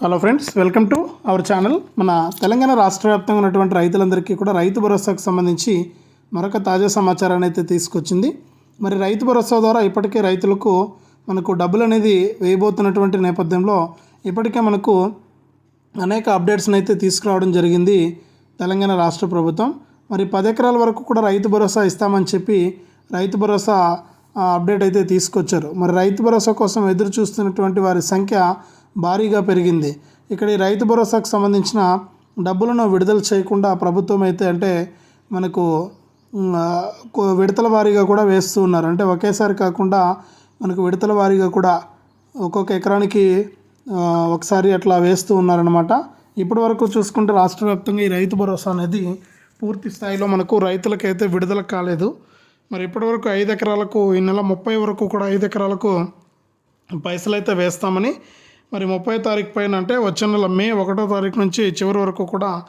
Hello friends welcome to our channel మన తెలంగాణ రాష్ట్ర వ్యాప్తంగా ఉన్నటువంటి రైతులందరికీ కూడా రైతు భరోసాకు సంబంధించి మరొక తాజా సమాచారాన్ని అయితే తీసుకొచ్చింది. మరి రైతు భరోసా ద్వారా ఇప్పటికే రైతులకు మనకు డబ్బులు అనేది వేయబోతున్నటువంటి నేపథ్యంలో ఇప్పటికే మనకు అనేక అప్డేట్స్ని అయితే తీసుకురావడం జరిగింది తెలంగాణ రాష్ట్ర ప్రభుత్వం. మరి పది ఎకరాల వరకు కూడా రైతు భరోసా ఇస్తామని చెప్పి రైతు భరోసా అప్డేట్ అయితే తీసుకొచ్చారు. మరి రైతు భరోసా కోసం ఎదురు చూస్తున్నటువంటి వారి సంఖ్య భారీగా పెరిగింది. ఇక్కడ ఈ రైతు భరోసాకు సంబంధించిన డబ్బులను విడుదల చేయకుండా ప్రభుత్వం అయితే అంటే మనకు విడతల వారీగా కూడా వేస్తూ ఉన్నారు. అంటే ఒకేసారి కాకుండా మనకు విడతల వారీగా కూడా ఒక్కొక్క ఎకరానికి ఒకసారి అట్లా వేస్తూ ఉన్నారనమాట ఇప్పటి వరకు చూసుకుంటే రాష్ట్ర వ్యాప్తంగా ఈ రైతు భరోసా అనేది పూర్తి స్థాయిలో మనకు రైతులకైతే విడుదల కాలేదు. మరి ఇప్పటివరకు ఐదు ఎకరాలకు ఈ నెల ముప్పై వరకు కూడా ఐదు ఎకరాలకు పైసలు అయితే వేస్తామని మరి ముప్పై తారీఖు పైన అంటే వచ్చే నెల మే ఒకటో తారీఖు నుంచి చివరి వరకు కూడా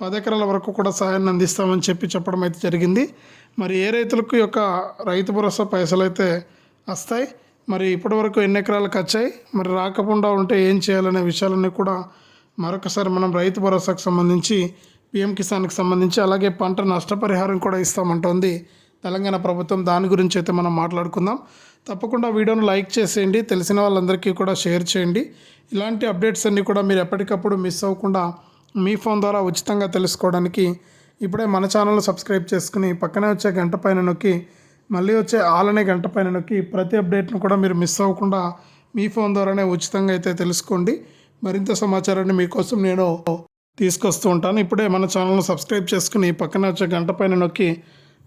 పది ఎకరాల వరకు కూడా సహాయాన్ని అందిస్తామని చెప్పి చెప్పడం అయితే జరిగింది. మరి ఏ రైతులకు యొక్క రైతు భరోసా పైసలు అయితే వస్తాయి? మరి ఇప్పటివరకు ఎన్ని ఎకరాలకు వచ్చాయి? మరి రాకుండా ఉంటే ఏం చేయాలనే విషయాలన్నీ కూడా మరొకసారి మనం రైతు భరోసాకు సంబంధించి పిఎం కిసాన్కి సంబంధించి అలాగే పంట నష్టపరిహారం కూడా ఇస్తామంటోంది తెలంగాణ ప్రభుత్వం. దాని గురించి అయితే మనం మాట్లాడుకుందాం. తప్పకుండా వీడియోను లైక్ చేసేయండి. తెలిసిన వాళ్ళందరికీ కూడా షేర్ చేయండి. ఇలాంటి అప్డేట్స్ అన్నీ కూడా మీరు ఎప్పటికప్పుడు మిస్ అవ్వకుండా మీ ఫోన్ ద్వారా ఉచితంగా తెలుసుకోవడానికి ఇప్పుడే మన ఛానల్ సబ్స్క్రైబ్ చేసుకుని పక్కనే వచ్చే గంట పైన నొక్కి మళ్ళీ వచ్చే ఆల్ అనే గంట పైన నొక్కి ప్రతి అప్డేట్ను కూడా మీరు మిస్ అవ్వకుండా మీ ఫోన్ ద్వారానే ఉచితంగా అయితే తెలుసుకోండి. మరింత సమాచారాన్ని మీకోసం నేను తీసుకొస్తూ ఉంటాను. ఇప్పుడే మన ఛానల్ను సబ్స్క్రైబ్ చేసుకుని పక్కనే వచ్చే గంట పైన నొక్కి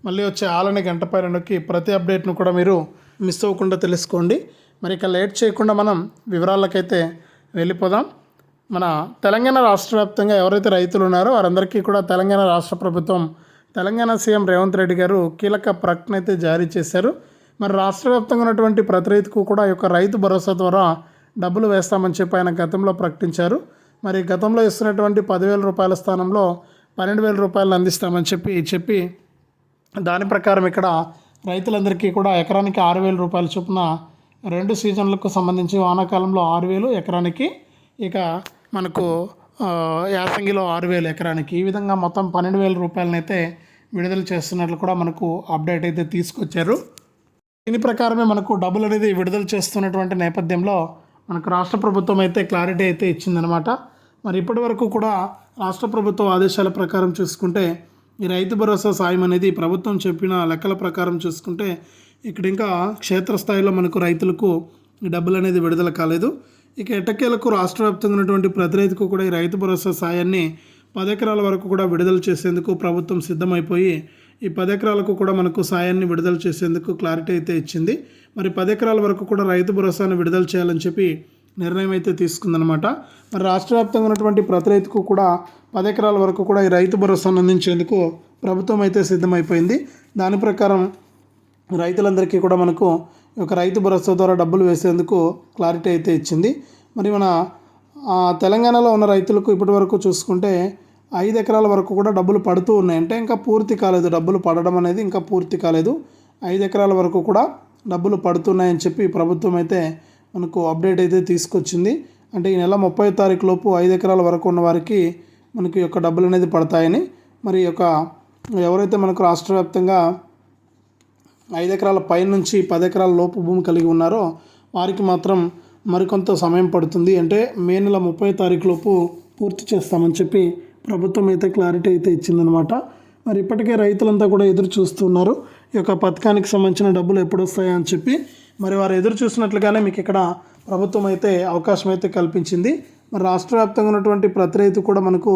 మళ్ళీ వచ్చే ఆలనే గంట పైన నొక్కి ప్రతి అప్డేట్ను కూడా మీరు మిస్ అవ్వకుండా తెలుసుకోండి. మరి ఇక లేట్ చేయకుండా మనం వివరాలకైతే వెళ్ళిపోదాం. మన తెలంగాణ రాష్ట్ర వ్యాప్తంగా ఎవరైతే రైతులు ఉన్నారో వారందరికీ కూడా తెలంగాణ రాష్ట్ర ప్రభుత్వం తెలంగాణ సీఎం రేవంత్ రెడ్డి గారు కీలక ప్రకటన అయితే జారీ చేశారు. మరి రాష్ట్ర వ్యాప్తంగా ఉన్నటువంటి ప్రతి రైతుకు కూడా ఈ యొక్క రైతు భరోసా ద్వారా డబ్బులు వేస్తామని చెప్పి ఆయన గతంలో ప్రకటించారు. మరి గతంలో ఇస్తున్నటువంటి పదివేల రూపాయల స్థానంలో పన్నెండు వేల రూపాయలు అందిస్తామని చెప్పి చెప్పి దాని ప్రకారం ఇక్కడ రైతులందరికీ కూడా ఎకరానికి ఆరు వేల రూపాయల చొప్పున రెండు సీజన్లకు సంబంధించి వానాకాలంలో ఆరు వేలు ఎకరానికి ఇక మనకు యాసంగిలో ఆరు వేలు ఎకరానికి. ఈ విధంగా మొత్తం పన్నెండు వేల రూపాయలనైతే విడుదల చేస్తున్నట్లు కూడా మనకు అప్డేట్ అయితే తీసుకొచ్చారు. దీని ప్రకారమే మనకు డబ్బులు అనేది విడుదల చేస్తున్నటువంటి నేపథ్యంలో మనకు రాష్ట్ర ప్రభుత్వం అయితే క్లారిటీ అయితే ఇచ్చిందనమాట మరి ఇప్పటి వరకు కూడా రాష్ట్ర ప్రభుత్వం ఆదేశాల ప్రకారం చూసుకుంటే ఈ రైతు భరోసా సాయం అనేది ప్రభుత్వం చెప్పిన లెక్కల ప్రకారం చూసుకుంటే ఇక్కడ ఇంకా క్షేత్రస్థాయిలో మనకు రైతులకు డబ్బులు అనేది విడుదల కాలేదు. ఇక ఎటకేలకు రాష్ట్ర వ్యాప్తంగా ఉన్నటువంటి ప్రతి రైతుకు కూడా ఈ రైతు భరోసా సాయాన్ని పదెకరాల వరకు కూడా విడుదల చేసేందుకు ప్రభుత్వం సిద్ధమైపోయి ఈ పదెకరాలకు కూడా మనకు సాయాన్ని విడుదల చేసేందుకు క్లారిటీ అయితే ఇచ్చింది. మరి పది ఎకరాల వరకు కూడా రైతు భరోసాను విడుదల చేయాలని చెప్పి నిర్ణయం అయితే తీసుకుందనమాట మరి రాష్ట్ర వ్యాప్తంగా ఉన్నటువంటి ప్రతి రైతుకు కూడా పది ఎకరాల వరకు కూడా ఈ రైతు భరోసాను అందించేందుకు ప్రభుత్వం అయితే సిద్ధమైపోయింది. దాని ప్రకారం రైతులందరికీ కూడా మనకు ఒక రైతు భరోసా ద్వారా డబ్బులు వేసేందుకు క్లారిటీ అయితే ఇచ్చింది. మరి మన తెలంగాణలో ఉన్న రైతులకు ఇప్పటి వరకు చూసుకుంటే ఐదు ఎకరాల వరకు కూడా డబ్బులు పడుతూ ఉన్నాయి. అంటే ఇంకా పూర్తి కాలేదు. డబ్బులు పడడం అనేది ఇంకా పూర్తి కాలేదు. ఐదు ఎకరాల వరకు కూడా డబ్బులు పడుతున్నాయని చెప్పి ప్రభుత్వం అయితే మనకు అప్డేట్ అయితే తీసుకొచ్చింది. అంటే ఈ నెల ముప్పై తారీఖు లోపు ఐదు ఎకరాల వరకు ఉన్న వారికి మనకి యొక్క డబ్బులు అనేది పడతాయని మరి యొక్క ఎవరైతే మనకు రాష్ట్ర వ్యాప్తంగా ఐదు ఎకరాల పై నుంచి పది ఎకరాల లోపు భూమి కలిగి ఉన్నారో వారికి మాత్రం మరికొంత సమయం పడుతుంది. అంటే మే నెల ముప్పై తారీఖు లోపు పూర్తి చేస్తామని చెప్పి ప్రభుత్వం అయితే క్లారిటీ అయితే ఇచ్చిందనమాట మరి ఇప్పటికే రైతులంతా కూడా ఎదురు చూస్తున్నారు. ఈ యొక్క పథకానికి సంబంధించిన డబ్బులు ఎప్పుడు వస్తాయని చెప్పి మరి వారు ఎదురు చూసినట్లుగానే మీకు ఇక్కడ ప్రభుత్వం అయితే అవకాశం అయితే కల్పించింది. మరి రాష్ట్ర వ్యాప్తంగా ఉన్నటువంటి ప్రతి రైతు కూడా మనకు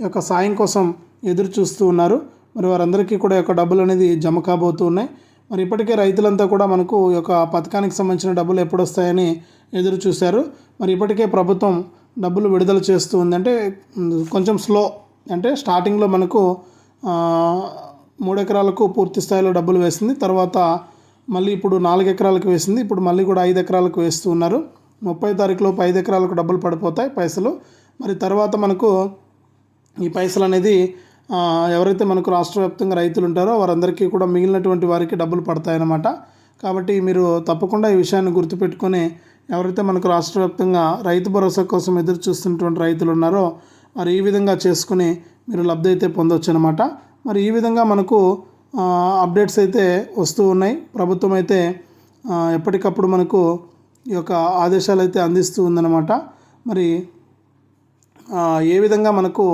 ఈ యొక్క సాయం కోసం ఎదురు చూస్తూ ఉన్నారు. మరి వారందరికీ కూడా ఈ యొక్క డబ్బులు అనేది జమ కాబోతూ ఉన్నాయి. మరి ఇప్పటికే రైతులంతా కూడా మనకు ఈ యొక్క పథకానికి సంబంధించిన డబ్బులు ఎప్పుడు వస్తాయని ఎదురు చూశారు. మరి ఇప్పటికే ప్రభుత్వం డబ్బులు విడుదల చేస్తూ ఉందంటే కొంచెం స్లో అంటే స్టార్టింగ్లో మనకు మూడెకరాలకు మూడు ఎకరాలకు పూర్తి స్థాయిలో డబ్బులు వేసింది. తర్వాత మళ్ళీ ఇప్పుడు నాలుగు ఎకరాలకు వేసింది. ఇప్పుడు మళ్ళీ కూడా ఐదు ఎకరాలకు వేస్తూ ఉన్నారు. ముప్పై తారీఖులోపు ఐదు ఎకరాలకు డబ్బులు పడిపోతాయి పైసలు. మరి తర్వాత మనకు ఈ పైసలు అనేది ఎవరైతే మనకు రాష్ట్ర వ్యాప్తంగా రైతులు ఉంటారో వారందరికీ కూడా మిగిలినటువంటి వారికి డబ్బులు పడతాయన్నమాట. కాబట్టి మీరు తప్పకుండా ఈ విషయాన్ని గుర్తుపెట్టుకొని ఎవరైతే మనకు రాష్ట్ర వ్యాప్తంగా రైతు భరోసా కోసం ఎదురు చూస్తున్నటువంటి రైతులు ఉన్నారో మరి ఈ విధంగా చేసుకుని మీరు లబ్ధి అయితే పొందొచ్చు అనమాట మరి ఈ విధంగా మనకు అప్డేట్స్ అయితే వస్తూ ఉన్నాయి. ప్రభుత్వం అయితే ఎప్పటికప్పుడు మనకు ఈ యొక్క ఆదేశాలు అయితే అందిస్తూ ఉందన్నమాట. మరి ఏ విధంగా మనకు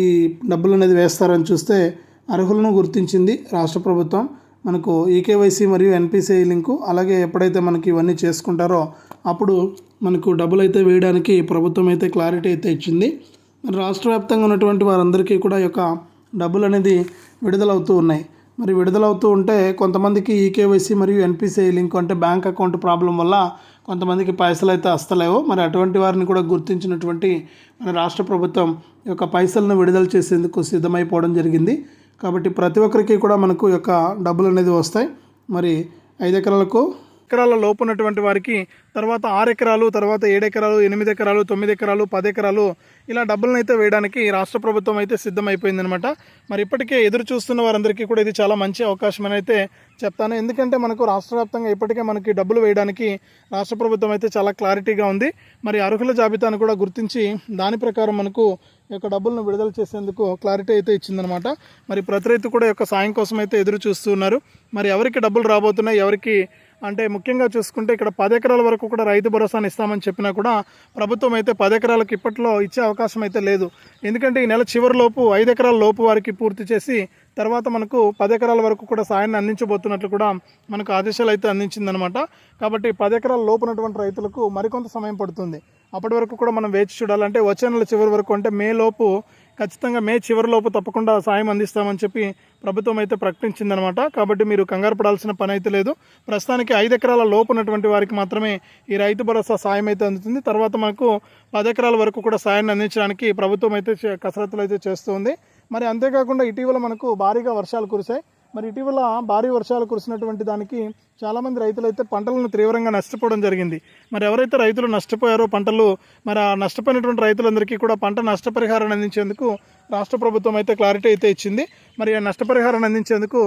ఈ డబ్బులు అనేది వేస్తారని చూస్తే అర్హులను గుర్తించింది రాష్ట్ర ప్రభుత్వం. మనకు ఈకేవైసీ మరియు ఎన్పిసిఐ లింకు అలాగే ఎప్పుడైతే మనకి ఇవన్నీ చేసుకుంటారో అప్పుడు మనకు డబ్బులు అయితే వేయడానికి ప్రభుత్వం అయితే క్లారిటీ అయితే ఇచ్చింది. మరి రాష్ట్ర వ్యాప్తంగా ఉన్నటువంటి వారందరికీ కూడా ఈ యొక్క డబ్బులు అనేది విడుదలవుతూ ఉన్నాయి. మరి విడుదలవుతూ ఉంటే కొంతమందికి ఈకేవైసీ మరియు ఎన్పిసిఐ లింక్ అంటే బ్యాంక్ అకౌంట్ ప్రాబ్లం వల్ల కొంతమందికి పైసలు అయితే వస్తలేవు మరి అటువంటి వారిని కూడా గుర్తించినటువంటి మన రాష్ట్ర ప్రభుత్వం ఈ యొక్క పైసలను విడుదల చేసేందుకు సిద్ధమైపోవడం జరిగింది. కాబట్టి ప్రతి ఒక్కరికి కూడా మనకు ఈ యొక్క డబ్బులు అనేది వస్తాయి. మరి ఐదు ఎకరాలకు ఎకరాల లోపు ఉన్నటువంటి వారికి తర్వాత ఆరు ఎకరాలు తర్వాత ఏడు ఎకరాలు ఎనిమిది ఎకరాలు తొమ్మిది ఎకరాలు పది ఎకరాలు ఇలా డబ్బులను అయితే వేయడానికి రాష్ట్ర ప్రభుత్వం అయితే సిద్ధమైపోయిందనమాట మరి ఇప్పటికే ఎదురు చూస్తున్న వారందరికీ కూడా ఇది చాలా మంచి అవకాశం అని అయితే చెప్తాను. ఎందుకంటే మనకు రాష్ట్ర వ్యాప్తంగా ఇప్పటికే మనకి డబ్బులు వేయడానికి రాష్ట్ర ప్రభుత్వం అయితే చాలా క్లారిటీగా ఉంది. మరి అర్హుల జాబితాను కూడా గుర్తించి దాని ప్రకారం మనకు ఈ యొక్క డబ్బులను విడుదల చేసేందుకు క్లారిటీ అయితే ఇచ్చిందనమాట మరి ప్రతి రైతు కూడా యొక్క సాయం కోసం అయితే ఎదురు చూస్తున్నారు. మరి ఎవరికి డబ్బులు రాబోతున్నాయి ఎవరికి అంటే ముఖ్యంగా చూసుకుంటే ఇక్కడ పది ఎకరాల వరకు కూడా రైతు భరోసాను ఇస్తామని చెప్పినా కూడా ప్రభుత్వం అయితే పది ఎకరాలకు ఇప్పట్లో ఇచ్చే అవకాశం అయితే లేదు. ఎందుకంటే ఈ నెల చివరిలోపు ఐదు ఎకరాల లోపు వారికి పూర్తి చేసి తర్వాత మనకు పది ఎకరాల వరకు కూడా సాయాన్ని అందించబోతున్నట్లు కూడా మనకు ఆదేశాలు అయితే అందించిందనమాట. కాబట్టి పది ఎకరాల లోపునటువంటి ఉన్నటువంటి రైతులకు మరికొంత సమయం పడుతుంది. అప్పటి వరకు కూడా మనం వేచి చూడాలంటే వచ్చే నెల చివరి వరకు అంటే మే లోపు ఖచ్చితంగా మే చివరిలోపు తప్పకుండా సాయం అందిస్తామని చెప్పి ప్రభుత్వం అయితే ప్రకటించిందనమాట. కాబట్టి మీరు కంగారు పడాల్సిన పని అయితే లేదు. ప్రస్తుతానికి ఐదు ఎకరాల లోపు ఉన్నటువంటి వారికి మాత్రమే ఈ రైతు భరోసా సాయం అయితే అందుతుంది. తర్వాత మనకు పది ఎకరాల వరకు కూడా సాయాన్ని అందించడానికి ప్రభుత్వం అయితే చే- కసరత్తులు అయితే చేస్తుంది మరి అంతేకాకుండా ఇటీవల మనకు భారీగా వర్షాలు కురిశాయి. మరి ఇటీవల భారీ వర్షాలు కురిసినటువంటి దానికి చాలామంది రైతులు అయితే పంటలను తీవ్రంగా నష్టపోవడం జరిగింది. మరి ఎవరైతే రైతులు నష్టపోయారో పంటలు మరి ఆ నష్టపోయినటువంటి రైతులందరికీ కూడా పంట నష్టపరిహారాన్ని అందించేందుకు రాష్ట్ర ప్రభుత్వం అయితే క్లారిటీ అయితే ఇచ్చింది. మరి ఆ నష్టపరిహారాన్ని అందించేందుకు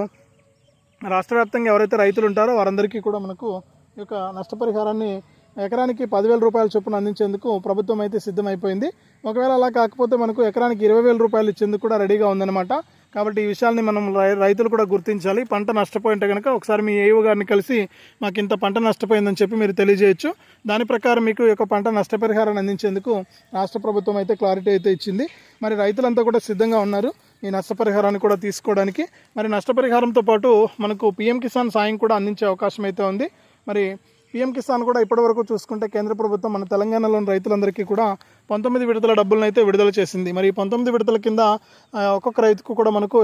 రాష్ట్ర వ్యాప్తంగా ఎవరైతే రైతులు ఉంటారో వారందరికీ కూడా మనకు ఈ యొక్క నష్టపరిహారాన్ని ఎకరానికి పదివేల రూపాయల చొప్పున అందించేందుకు ప్రభుత్వం అయితే సిద్ధమైపోయింది. ఒకవేళ అలా కాకపోతే మనకు ఎకరానికి ఇరవై వేల రూపాయలు ఇచ్చేందుకు కూడా రెడీగా ఉందన్నమాట. కాబట్టి ఈ విషయాల్ని మనం రై- రైతులు కూడా గుర్తించాలి. పంట నష్టపోయింటే కనుక ఒకసారి మీ ఏవో గారిని కలిసి మాకు ఇంత పంట నష్టపోయిందని చెప్పి మీరు తెలియజేయచ్చు. దాని ప్రకారం మీకు ఈ యొక్క పంట నష్టపరిహారాన్ని అందించేందుకు రాష్ట్ర ప్రభుత్వం అయితే క్లారిటీ అయితే ఇచ్చింది. మరి రైతులంతా కూడా సిద్ధంగా ఉన్నారు ఈ నష్టపరిహారాన్ని కూడా తీసుకోవడానికి. మరి నష్టపరిహారంతో పాటు మనకు పిఎం కిసాన్ సాయం కూడా అందించే అవకాశం అయితే ఉంది. మరి పిఎం కిసాన్ కూడా ఇప్పటివరకు చూసుకుంటే కేంద్ర ప్రభుత్వం మన తెలంగాణలోని రైతులందరికీ కూడా పంతొమ్మిది విడతల డబ్బులను అయితే విడుదల చేసింది. మరి ఈ పంతొమ్మిది విడతల కింద ఒక్కొక్క రైతుకు కూడా మనకు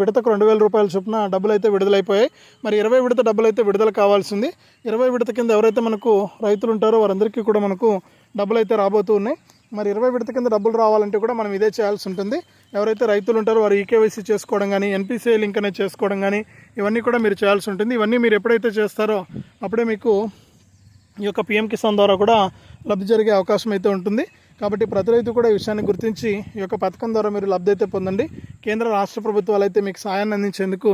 విడతకు రెండు వేల రూపాయల చొప్పున డబ్బులు అయితే విడుదలైపోయాయి. మరి ఇరవై విడత డబ్బులు అయితే విడుదల కావాల్సింది. ఇరవై విడత కింద ఎవరైతే మనకు రైతులు ఉంటారో వారందరికీ కూడా మనకు డబ్బులు అయితే రాబోతూ ఉన్నాయి. మరి ఇరవై విడత కింద డబ్బులు రావాలంటే కూడా మనం ఇదే చేయాల్సి ఉంటుంది. ఎవరైతే రైతులు ఉంటారో వారు ఈకేవైసీ చేసుకోవడం కానీ ఎన్పిసిఐ లింక్ అనేది చేసుకోవడం కానీ ఇవన్నీ కూడా మీరు చేయాల్సి ఉంటుంది. ఇవన్నీ మీరు ఎప్పుడైతే చేస్తారో అప్పుడే మీకు ఈ యొక్క పిఎం కిసాన్ ద్వారా కూడా లబ్ధి జరిగే అవకాశం అయితే ఉంటుంది. కాబట్టి ప్రతి రైతు కూడా ఈ విషయాన్ని గుర్తించి ఈ యొక్క పథకం ద్వారా మీరు లబ్ధి అయితే పొందండి. కేంద్ర రాష్ట్ర ప్రభుత్వాలు అయితే మీకు సాయాన్ని అందించేందుకు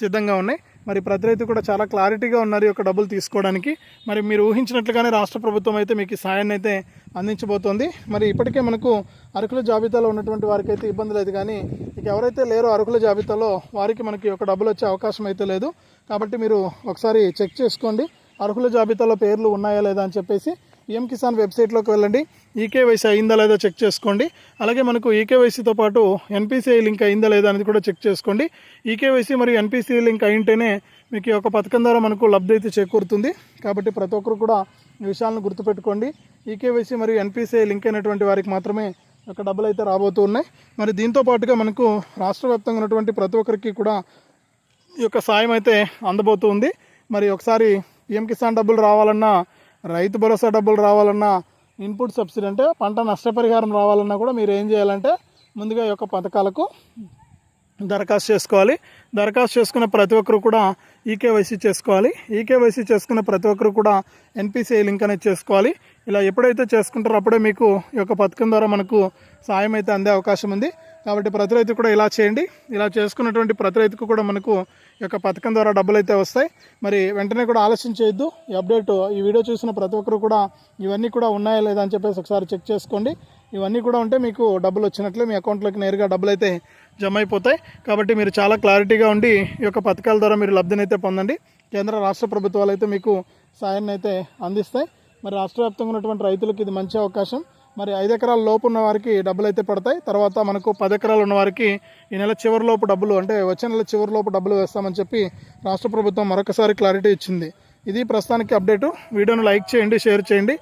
సిద్ధంగా ఉన్నాయి. మరి ప్రతి రైతు కూడా చాలా క్లారిటీగా ఉన్నారు ఈ యొక్క డబ్బులు తీసుకోవడానికి. మరి మీరు ఊహించినట్లుగానే రాష్ట్ర ప్రభుత్వం అయితే మీకు ఈ సాయాన్ని అయితే అందించబోతోంది. మరి ఇప్పటికే మనకు అరకుల జాబితాలో ఉన్నటువంటి వారికి అయితే ఇబ్బంది లేదు కానీ ఇక ఎవరైతే లేరో అరకుల జాబితాలో వారికి మనకి ఒక డబ్బులు వచ్చే అవకాశం అయితే లేదు. కాబట్టి మీరు ఒకసారి చెక్ చేసుకోండి. అర్హుల జాబితాలో పేర్లు ఉన్నాయా లేదా అని చెప్పేసి పిఎం కిసాన్ వెబ్సైట్లోకి వెళ్ళండి. ఈకేవైసీ అయిందా లేదా చెక్ చేసుకోండి. అలాగే మనకు ఈకేవైసీతో పాటు ఎన్పిసిఐ లింక్ అయిందా లేదా అనేది కూడా చెక్ చేసుకోండి. ఈకేవైసీ మరియు ఎన్పిసిఐ లింక్ అయింటేనే మీకు ఈ యొక్క పథకం ద్వారా మనకు లబ్ధి అయితే చేకూరుతుంది. కాబట్టి ప్రతి ఒక్కరు కూడా ఈ విషయాలను గుర్తుపెట్టుకోండి. ఈకేవైసీ మరియు ఎన్పిసిఐ లింక్ అయినటువంటి వారికి మాత్రమే యొక్క డబ్బులు అయితే రాబోతూ ఉన్నాయి. మరి దీంతో పాటుగా మనకు రాష్ట్ర వ్యాప్తంగా ఉన్నటువంటి ప్రతి ఒక్కరికి కూడా ఈ యొక్క సాయం అయితే అందబోతూ ఉంది. మరి ఒకసారి పిఎం కిసాన్ డబ్బులు రావాలన్నా రైతు భరోసా డబ్బులు రావాలన్నా ఇన్పుట్ సబ్సిడీ అంటే పంట నష్టపరిహారం రావాలన్నా కూడా మీరు ఏం చేయాలంటే ముందుగా ఈ యొక్క పథకాలకు దరఖాస్తు చేసుకోవాలి. దరఖాస్తు చేసుకున్న ప్రతి ఒక్కరు కూడా ఈకేవైసీ చేసుకోవాలి. ఈకేవైసీ చేసుకున్న ప్రతి ఒక్కరు కూడా ఎన్పిసిఐ లింక్ అనేది చేసుకోవాలి. ఇలా ఎప్పుడైతే చేసుకుంటారో అప్పుడే మీకు ఈ యొక్క పథకం ద్వారా మనకు సాయం అయితే అందే అవకాశం ఉంది. కాబట్టి ప్రతి రైతు కూడా ఇలా చేయండి. ఇలా చేసుకున్నటువంటి ప్రతి రైతుకు కూడా మనకు ఈ యొక్క పథకం ద్వారా డబ్బులు అయితే వస్తాయి. మరి వెంటనే కూడా ఆలస్యం చేయొద్దు. ఈ అప్డేట్ ఈ వీడియో చూసిన ప్రతి ఒక్కరు కూడా ఇవన్నీ కూడా ఉన్నాయా లేదా అని చెప్పేసి ఒకసారి చెక్ చేసుకోండి. ఇవన్నీ కూడా ఉంటే మీకు డబ్బులు వచ్చినట్లే మీ అకౌంట్లోకి నేరుగా డబ్బులు అయితే జమ అయిపోతాయి. కాబట్టి మీరు చాలా క్లారిటీగా ఉండి ఈ యొక్క పథకాల ద్వారా మీరు లబ్ధిని అయితే పొందండి. కేంద్ర రాష్ట్ర ప్రభుత్వాలు అయితే మీకు సాయాన్ని అయితే అందిస్తాయి. మరి రాష్ట్ర వ్యాప్తంగా ఉన్నటువంటి రైతులకు ఇది మంచి అవకాశం. మరి ఐదు ఎకరాల లోపు ఉన్న వారికి డబ్బులు అయితే పడతాయి. తర్వాత మనకు పది ఎకరాలు ఉన్న వారికి ఈ నెల చివరిలోపు డబ్బులు అంటే వచ్చే నెల చివరిలోపు డబ్బులు వేస్తామని చెప్పి రాష్ట్ర ప్రభుత్వం మరొకసారి క్లారిటీ ఇచ్చింది. ఇది ప్రస్తుతానికి అప్డేటు. వీడియోను లైక్ చేయండి షేర్ చేయండి.